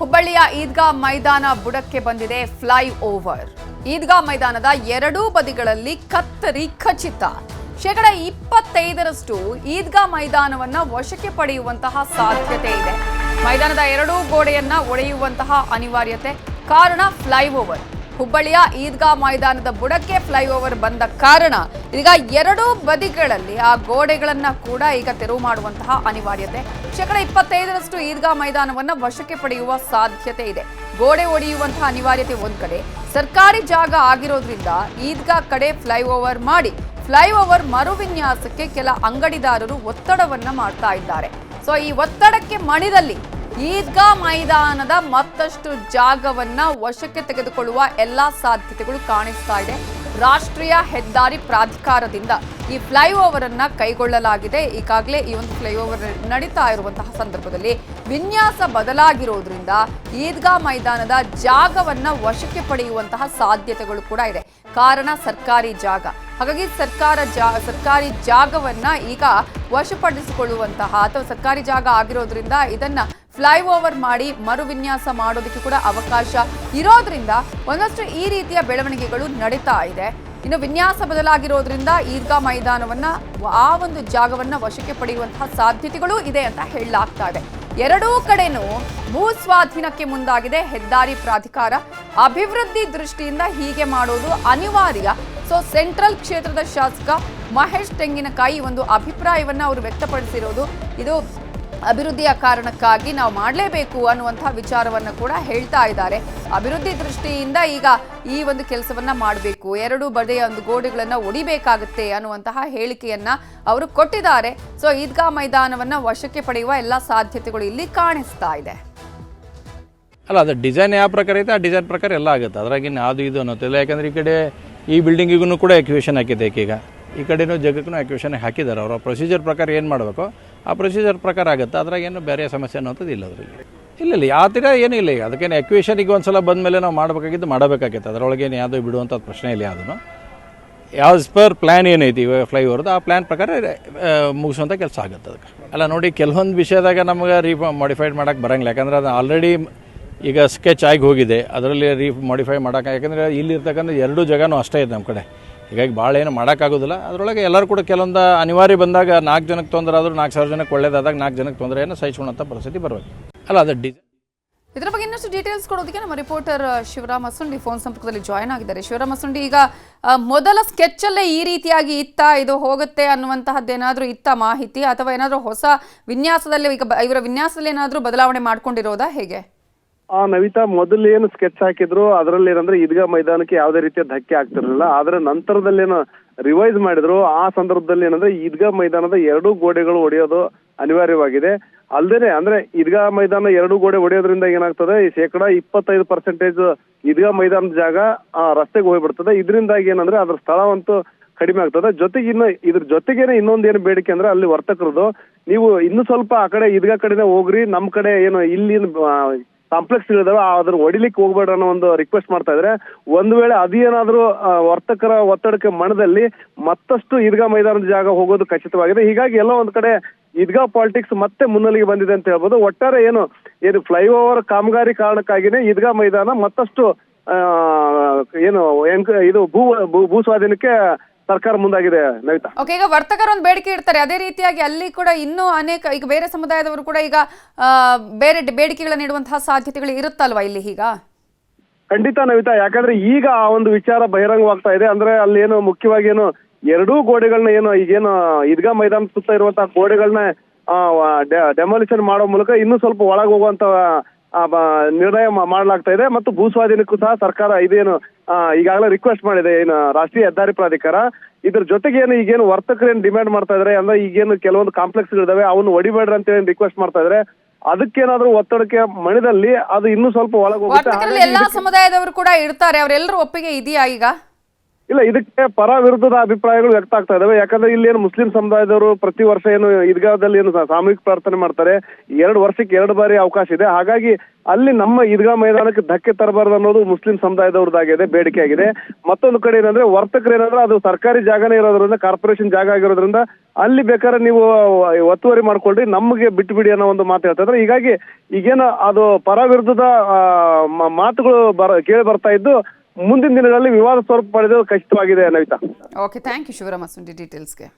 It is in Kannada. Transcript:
ಹುಬ್ಬಳ್ಳಿಯ ಈದ್ಗಾ ಮೈದಾನ ಬುಡಕ್ಕೆ ಬಂದಿದೆ ಫ್ಲೈ ಓವರ್ ಈದ್ಗಾ ಮೈದಾನದ ಎರಡೂ ಬದಿಗಳಲ್ಲಿ ಕತ್ತರಿ ಖಚಿತ. ಶೇಕಡ ಇಪ್ಪತ್ತೈದರಷ್ಟು ಈದ್ಗಾ ಮೈದಾನವನ್ನ ವಶಕ್ಕೆ ಪಡೆಯುವಂತಹ ಸಾಧ್ಯತೆ ಇದೆ. ಮೈದಾನದ ಎರಡೂ ಗೋಡೆಯನ್ನ ಒಡೆಯುವಂತಹ ಅನಿವಾರ್ಯತೆ ಕಾರಣ ಫ್ಲೈ ಓವರ್ ಹುಬ್ಬಳ್ಳಿಯ ಈದ್ಗಾ ಮೈದಾನದ ಬುಡಕ್ಕೆ ಫ್ಲೈಓವರ್ ಬಂದ ಕಾರಣ ಈಗ ಎರಡೂ ಬದಿಗಳಲ್ಲಿ ಆ ಗೋಡೆಗಳನ್ನ ಕೂಡ ಈಗ ತೆರವು ಮಾಡುವಂತಹ ಅನಿವಾರ್ಯತೆ. ಶೇಕಡ ಇಪ್ಪತ್ತೈದರಷ್ಟು ಈದ್ಗಾ ಮೈದಾನವನ್ನ ವಶಕ್ಕೆ ಪಡೆಯುವ ಸಾಧ್ಯತೆ ಇದೆ. ಗೋಡೆ ಒಡೆಯುವಂತಹ ಅನಿವಾರ್ಯತೆ ಒಂದ್ ಕಡೆ. ಸರ್ಕಾರಿ ಜಾಗ ಆಗಿರೋದ್ರಿಂದ ಈದ್ಗಾ ಕಡೆ ಫ್ಲೈಓವರ್ ಮಾಡಿ ಫ್ಲೈಓವರ್ ಮರುವಿನ್ಯಾಸಕ್ಕೆ ಕೆಲ ಅಂಗಡಿದಾರರು ಒತ್ತಡವನ್ನ ಮಾಡ್ತಾ ಇದ್ದಾರೆ. ಸೊ ಈ ಒತ್ತಡಕ್ಕೆ ಮಣಿದಲ್ಲಿ ಈದ್ಗಾ ಮೈದಾನದ ಮತ್ತಷ್ಟು ಜಾಗವನ್ನ ವಶಕ್ಕೆ ತೆಗೆದುಕೊಳ್ಳುವ ಎಲ್ಲಾ ಸಾಧ್ಯತೆಗಳು ಕಾಣಿಸ್ತಾ ಇದೆ. ರಾಷ್ಟ್ರೀಯ ಹೆದ್ದಾರಿ ಪ್ರಾಧಿಕಾರದಿಂದ ಈ ಫ್ಲೈಓವರ್ ಅನ್ನ ಕೈಗೊಳ್ಳಲಾಗಿದೆ. ಈಗಾಗಲೇ ಈ ಒಂದು ಫ್ಲೈಓವರ್ ನಡೀತಾ ಇರುವಂತಹ ಸಂದರ್ಭದಲ್ಲಿ ವಿನ್ಯಾಸ ಬದಲಾಗಿರೋದ್ರಿಂದ ಈದ್ಗಾ ಮೈದಾನದ ಜಾಗವನ್ನ ವಶಕ್ಕೆ ಪಡೆಯುವಂತಹ ಸಾಧ್ಯತೆಗಳು ಕೂಡ ಇದೆ. ಕಾರಣ ಸರ್ಕಾರಿ ಜಾಗ. ಹಾಗಾಗಿ ಸರ್ಕಾರ ಜಾ, ಸರ್ಕಾರಿ ಜಾಗವನ್ನ ಈಗ ವಶಪಡಿಸಿಕೊಳ್ಳುವಂತಹ ಅಥವಾ ಸರ್ಕಾರಿ ಜಾಗ ಆಗಿರೋದ್ರಿಂದ ಇದನ್ನ ಫ್ಲೈಓವರ್ ಮಾಡಿ ಮರುವಿನ್ಯಾಸ ಮಾಡೋದಕ್ಕೆ ಕೂಡ ಅವಕಾಶ ಇರೋದ್ರಿಂದ ಒಂದಷ್ಟು ಈ ರೀತಿಯ ಬೆಳವಣಿಗೆಗಳು ನಡೀತಾ ಇದೆ. ಇನ್ನು ವಿನ್ಯಾಸ ಬದಲಾಗಿರೋದ್ರಿಂದ ಈದ್ಗಾ ಮೈದಾನವನ್ನ ಆ ಒಂದು ಜಾಗವನ್ನ ವಶಕ್ಕೆ ಪಡೆಯುವಂತಹ ಸಾಧ್ಯತೆಗಳು ಇದೆ ಅಂತ ಹೇಳಲಾಗ್ತಾ ಇದೆ. ಎರಡೂ ಕಡೆನೂ ಭೂ ಸ್ವಾಧೀನಕ್ಕೆ ಮುಂದಾಗಿದೆ. ಹೆದ್ದಾರಿ ಪ್ರಾಧಿಕಾರ ಅಭಿವೃದ್ಧಿ ದೃಷ್ಟಿಯಿಂದ ಹೀಗೆ ಮಾಡೋದು ಅನಿವಾರ್ಯ. ಸೊ ಸೆಂಟ್ರಲ್ ಕ್ಷೇತ್ರದ ಶಾಸಕ ಮಹೇಶ್ ತೆಂಗಿನಕಾಯಿ ಒಂದು ಅಭಿಪ್ರಾಯವನ್ನ ಅವರು ವ್ಯಕ್ತಪಡಿಸಿರೋದು. ಇದು ಅಭಿವೃದ್ಧಿಯ ಕಾರಣಕ್ಕಾಗಿ ನಾವು ಮಾಡಲೇಬೇಕು ಅನ್ನುವಂತಹ ವಿಚಾರವನ್ನು ಕೂಡ ಹೇಳ್ತಾ ಇದ್ದಾರೆ. ಅಭಿವೃದ್ಧಿ ದೃಷ್ಟಿಯಿಂದ ಈಗ ಈ ಒಂದು ಕೆಲಸವನ್ನ ಮಾಡಬೇಕು. ಎರಡು ಬದಿಯ ಒಂದು ಗೋಡೆಗಳನ್ನ ಒಡಿಬೇಕಾಗುತ್ತೆ ಅನ್ನುವಂತಹ ಹೇಳಿಕೆಯನ್ನ ಅವರು ಕೊಟ್ಟಿದ್ದಾರೆ. ಸೊ, ಈದ್ಗಾ ಮೈದಾನವನ್ನ ವಶಕ್ಕೆ ಪಡೆಯುವ ಎಲ್ಲ ಸಾಧ್ಯತೆಗಳು ಇಲ್ಲಿ ಕಾಣಿಸ್ತಾ ಇದೆ. ಅಲ್ಲ, ಅದು ಡಿಸೈನ್ ಯಾವ ಪ್ರಕಾರ ಐತೆ? ಆ ಡಿಸೈನ್ ಪ್ರಕಾರ ಎಲ್ಲ ಆಗುತ್ತೆ. ಅದ್ರಾಗಿನ ಅದು ಇದು ಅನ್ನೋದಿಲ್ಲ ಯಾಕಂದ್ರೆ ಈ ಕಡೆ ಈ ಬಿಲ್ಡಿಂಗಿಗೂ ಕೂಡ ಎಕ್ವಿಷನ್ ಹಾಕಿದೆ ಈಗ ಈ ಕಡೆನೂ ಜಗಕ್ಕೂ ಎಕ್ವಿಷನ್ ಹಾಕಿದ್ದಾರೆ. ಅವರ ಪ್ರೊಸೀಜರ್ ಪ್ರಕಾರ ಏನು ಮಾಡಬೇಕು? ಆ ಪ್ರೊಸೀಜರ್ ಪ್ರಕಾರ ಆಗುತ್ತೆ. ಅದ್ರಾಗ ಏನು ಬೇರೆ ಸಮಸ್ಯೆ ಅನ್ನೋಂಥದ್ದು ಇಲ್ಲ ಅದರಲ್ಲಿ. ಇಲ್ಲ ಇಲ್ಲ, ಆ ಥರ ಏನೂ ಇಲ್ಲ ಈಗ. ಅದಕ್ಕೇನು ಎಕ್ವೇಷನಿಗೆ ಒಂದು ಸಲ ಬಂದ ಮೇಲೆ ನಾವು ಮಾಡಬೇಕಾಗಿದ್ದು ಮಾಡಬೇಕಾಗಿತ್ತು ಅದರೊಳಗೇನು ಯಾವುದೋ ಬಿಡುವಂಥ ಪ್ರಶ್ನೆ ಇಲ್ಲ ಯಾವುದೂ ಯಾವ ಪರ್ ಪ್ಲ್ಯಾನ್ ಏನೈತಿ ಇವಾಗ ಫ್ಲೈ ಓವರ್ದು ಆ ಪ್ಲ್ಯಾನ್ ಪ್ರಕಾರ ಮುಗಿಸುವಂಥ ಕೆಲಸ ಆಗುತ್ತೆ ಅದಕ್ಕೆ. ಅಲ್ಲ, ನೋಡಿ, ಕೆಲವೊಂದು ವಿಷಯದಾಗ ನಮಗೆ ರೀ ಮಾಡಿಫೈಡ್ ಮಾಡೋಕ್ಕೆ ಬರೋಂಗಿಲ್ಲ. ಯಾಕಂದ್ರೆ ಅದು ಆಲ್ರೆಡಿ ಈಗ ಸ್ಕೆಚ್ ಆಗಿ ಹೋಗಿದೆ. ಅದರಲ್ಲಿ ರೀ ಮಾಡಿಫೈ ಮಾಡೋಕೆ ಯಾಕಂದರೆ ಇಲ್ಲಿರ್ತಕ್ಕಂಥ ಎರಡೂ ಜಾಗನೂ ಅಷ್ಟೇ ಇದೆ ನಮ್ಮ ಕಡೆ. ಹೀಗಾಗಿ ಭಾಳ ಏನು ಮಾಡೋಕ್ಕಾಗೋದಿಲ್ಲ. ಅದರೊಳಗೆ ಎಲ್ಲರೂ ಕೂಡ ಕೆಲವೊಂದು ಅನಿವಾರ್ಯ ಬಂದಾಗ ನಾಲ್ಕು ಜನಕ್ಕೆ ತೊಂದರೆ ಆದರೂ ನಾಲ್ಕು ಸಾವಿರ ಜನಕ್ಕೆ ಒಳ್ಳೆಯದಾದಾಗ ನಾಲ್ಕು ಜನಕ್ಕೆ ತೊಂದರೆ ತೊಂದರೆಯನ್ನು ಸಹಿಸುವಂಥ ಪರಿಸ್ಥಿತಿ ಬರಬೇಕು. ಅಲ್ಲ, ಅದು ಡಿ ಇದರ ಬಗ್ಗೆ ಇನ್ನಷ್ಟು ಡೀಟೇಲ್ಸ್ ಕೊಡೋದಕ್ಕೆ ನಮ್ಮ ರಿಪೋರ್ಟರ್ ಶಿವರಾಮ ಅಸುಂಡಿ ಫೋನ್ ಸಂಪರ್ಕದಲ್ಲಿ ಜಾಯ್ನ್ ಆಗಿದ್ದಾರೆ. ಶಿವರಾಮ ಅಸುಂಡಿ, ಈಗ ಮೊದಲ ಸ್ಕೆಚ್ ಅಲ್ಲೇ ಈ ರೀತಿಯಾಗಿ ಇತ್ತ, ಇದು ಹೋಗುತ್ತೆ ಅನ್ನುವಂತಹದ್ದೇನಾದ್ರೂ ಇತ್ತ ಮಾಹಿತಿ? ಅಥವಾ ಏನಾದರೂ ಹೊಸ ವಿನ್ಯಾಸದಲ್ಲಿ, ಈಗ ಇವರ ವಿನ್ಯಾಸದಲ್ಲಿ ಏನಾದರೂ ಬದಲಾವಣೆ ಮಾಡ್ಕೊಂಡಿರೋದಾ? ಹೇಗೆ? ಆ ನವಿತಾ ಮೊದಲು ಏನು ಸ್ಕೆಚ್ ಹಾಕಿದ್ರು ಅದರಲ್ಲಿ ಏನಂದ್ರೆ ಈದ್ಗಾ ಮೈದಾನಕ್ಕೆ ಯಾವುದೇ ರೀತಿಯ ಧಕ್ಕೆ ಆಗ್ತಿರಲಿಲ್ಲ. ಆದ್ರೆ ನಂತರದಲ್ಲಿ ಏನು ರಿವೈಸ್ ಮಾಡಿದ್ರು. ಆ ಸಂದರ್ಭದಲ್ಲಿ ಏನಂದ್ರೆ ಈದ್ಗಾ ಮೈದಾನದ ಎರಡು ಗೋಡೆಗಳು ಒಡೆಯೋದು ಅನಿವಾರ್ಯವಾಗಿದೆ. ಅಲ್ಲದೆ ಅಂದ್ರೆ ಈದ್ಗಾ ಮೈದಾನ ಎರಡು ಗೋಡೆ ಒಡೆಯೋದ್ರಿಂದ ಏನಾಗ್ತದೆ? ಈ ಶೇಕಡ ಇಪ್ಪತ್ತೈದು ಪರ್ಸೆಂಟೇಜ್ ಈದ್ಗಾ ಮೈದಾನದ ಜಾಗ ಆ, ರಸ್ತೆಗೆ ಹೋಗ್ಬಿಡ್ತದೆ. ಇದರಿಂದಾಗಿ ಏನಂದ್ರೆ ಅದ್ರ ಸ್ಥಳವಂತೂ ಕಡಿಮೆ ಆಗ್ತದೆ. ಜೊತೆಗೆ ಇನ್ನು ಇದ್ರ ಜೊತೆಗೇನೆ ಇನ್ನೊಂದೇನು ಬೇಡಿಕೆ ಅಂದ್ರೆ ಅಲ್ಲಿ ವರ್ತಕರದು ನೀವು ಇನ್ನು ಸ್ವಲ್ಪ ಆ ಕಡೆ ಈದ್ಗಾ ಕಡೆನೇ ಹೋಗ್ರಿ. ನಮ್ ಕಡೆ ಏನು ಇಲ್ಲಿ ಕಾಂಪ್ಲೆಕ್ಸ್ ಇದಾವೆ ಅದ್ರ ಹೊಡಿಲಿಕ್ಕೆ ಹೋಗ್ಬೇಡ ಅನ್ನೋ ಒಂದು ರಿಕ್ವೆಸ್ಟ್ ಮಾಡ್ತಾ ಇದ್ರೆ, ಒಂದ್ ವೇಳೆ ಅದೇನಾದ್ರೂ ವರ್ತಕರ ಒತ್ತಡಕ್ಕೆ ಮಣದಲ್ಲಿ ಮತ್ತಷ್ಟು ಈದ್ಗಾ ಮೈದಾನದ ಜಾಗ ಹೋಗೋದು ಖಚಿತವಾಗಿದೆ. ಹೀಗಾಗಿ ಎಲ್ಲ ಒಂದ್ ಕಡೆ ಈದ್ಗಾ ಪಾಲಿಟಿಕ್ಸ್ ಮತ್ತೆ ಮುನ್ನೆಲೆಗೆ ಬಂದಿದೆ ಅಂತ ಹೇಳ್ಬೋದು. ಒಟ್ಟಾರೆ ಏನು ಏನು ಫ್ಲೈಓವರ್ ಕಾಮಗಾರಿ ಕಾರಣಕ್ಕಾಗಿನೇ ಈದ್ಗಾ ಮೈದಾನ ಮತ್ತಷ್ಟು ಏನು ಇದು ಭೂ- ಭೂ ಸ್ವಾಧೀನಕ್ಕೆ ಸರ್ಕಾರ ಮುಂದಾಗಿದೆ ನವಿತಾ. ಓಕೆ ಈಗ ವರ್ತಕರು ಒಂದು ಬೇಡಿಕೆ ಇಡ್ತಾರೆ. ಅದೇ ರೀತಿಯಾಗಿ ಅಲ್ಲಿ ಕೂಡ ಇನ್ನೂ ಅನೇಕ ಈಗ ಬೇರೆ ಸಮುದಾಯದವರು ಕೂಡ ಈಗ ಆ, ಬೇರೆ ಬೇಡಿಕೆಗಳನ್ನು ನೀಡುವಂತಹ ಸಾಧ್ಯತೆಗಳು ಇರುತ್ತಲ್ವಾ ಇಲ್ಲಿ ಈಗ? ಖಂಡಿತ ನವಿತಾ ಯಾಕಂದ್ರೆ ಈಗ ಆ ಒಂದು ವಿಚಾರ ಬಹಿರಂಗವಾಗ್ತಾ ಇದೆ. ಅಂದ್ರೆ ಅಲ್ಲಿ ಏನು ಮುಖ್ಯವಾಗಿ ಏನು ಎರಡೂ ಗೋಡೆಗಳನ್ನ ಏನು ಈಗೇನು ಈದ್ಗಾ ಮೈದಾನ ಸುತ್ತ ಇರುವಂತಹ ಗೋಡೆಗಳನ್ನ ಡೆಮಾಲಿಷನ್ ಮಾಡೋ ಮೂಲಕ ಇನ್ನೂ ಸ್ವಲ್ಪ ಒಳಗೆ ಹೋಗುವಂತ ಆ, ಬ- ನಿರ್ಣಯ ಮಾ- ಮಾಡಲಾಗ್ತಾ ಇದೆ. ಮತ್ತು ಭೂ ಸ್ವಾಧೀನಕ್ಕೂ ಸಹ ಸರ್ಕಾರ ಇದೇನು ಈಗಾಗಲೇ ರಿಕ್ವೆಸ್ಟ್ ಮಾಡಿದೆ ಏನು ರಾಷ್ಟ್ರೀಯ ಹೆದ್ದಾರಿ ಪ್ರಾಧಿಕಾರ. ಇದ್ರ ಜೊತೆಗೆ ಏನು ಈಗೇನು ವರ್ತಕರು ಏನು ಡಿಮ್ಯಾಂಡ್ ಮಾಡ್ತಾ ಇದಾರೆ? ಅಂದ್ರೆ ಈಗೇನು ಕೆಲವೊಂದು ಕಾಂಪ್ಲೆಕ್ಸ್ ಇದಾವೆ ಅವನ್ನ ಹೊಡಿಬೇಡ್ರಿ ಅಂತ ಹೇಳಿ ರಿಕ್ವೆಸ್ಟ್ ಮಾಡ್ತಾ ಇದ್ರೆ. ಅದಕ್ಕೇನಾದ್ರೂ ಒತ್ತಡಕ್ಕೆ ಮಣಿದಲ್ಲಿ ಅದು ಇನ್ನೂ ಸ್ವಲ್ಪ ಒಳಗೆ ಹೋಗುತ್ತೆ ವರ್ತಕರಲ್ಲಿ ಎಲ್ಲಾ ಸಮುದಾಯದವರು ಕೂಡ ಇರ್ತಾರೆ ಅವರೆಲ್ಲರೂ ಒಪ್ಪಿಗೆ ಇದೆಯಾ ಈಗ? ಇಲ್ಲ, ಇದಕ್ಕೆ ಪರ ವಿರುದ್ಧದ ಅಭಿಪ್ರಾಯಗಳು ವ್ಯಕ್ತ ಆಗ್ತಾ ಇದಾವೆ. ಯಾಕಂದ್ರೆ ಇಲ್ಲಿ ಏನು ಮುಸ್ಲಿಂ ಸಮುದಾಯದವರು ಪ್ರತಿ ವರ್ಷ ಏನು ಈದ್ಗಾದಲ್ಲಿ ಏನು ಸಾಮೂಹಿಕ ಪ್ರಾರ್ಥನೆ ಮಾಡ್ತಾರೆ. ಎರಡು ವರ್ಷಕ್ಕೆ ಎರಡು ಬಾರಿ ಅವಕಾಶ ಇದೆ. ಹಾಗಾಗಿ ಅಲ್ಲಿ ನಮ್ಮ ಈದ್ಗಾ ಮೈದಾನಕ್ಕೆ ಧಕ್ಕೆ ತರಬಾರದು ಅನ್ನೋದು ಮುಸ್ಲಿಂ ಸಮುದಾಯದವ್ರದ್ದಾಗಿದೆ ಬೇಡಿಕೆ ಆಗಿದೆ ಮತ್ತೊಂದು ಕಡೆ ಏನಂದ್ರೆ ವರ್ತಕರು ಏನಂದ್ರೆ ಅದು ಸರ್ಕಾರಿ ಜಾಗನೇ ಇರೋದ್ರಿಂದ, ಕಾರ್ಪೊರೇಷನ್ ಜಾಗ ಆಗಿರೋದ್ರಿಂದ ಅಲ್ಲಿ ಬೇಕಾದ್ರೆ ನೀವು ಒತ್ತುವರಿ ಮಾಡ್ಕೊಳ್ರಿ, ನಮಗೆ ಬಿಟ್ಟು ಬಿಡಿ ಅನ್ನೋ ಒಂದು ಮಾತು ಹೇಳ್ತಾ ಇದ್ರೆ. ಹೀಗಾಗಿ ಈಗೇನು ಅದು ಪರ ವಿರುದ್ಧದ ಮಾತುಗಳು ಬರ, ಕೇಳಿ ಬರ್ತಾ ಇದ್ದು ಮುಂದಿನ ದಿನಗಳಲ್ಲಿ ವಿವಾದ ಸ್ವರೂಪ ಪಡೆದು ಖಚಿತವಾಗಿದೆ Navita. Okay thank you Shivarama Sundi ಡೀಟೇಲ್ಸ್ಗೆ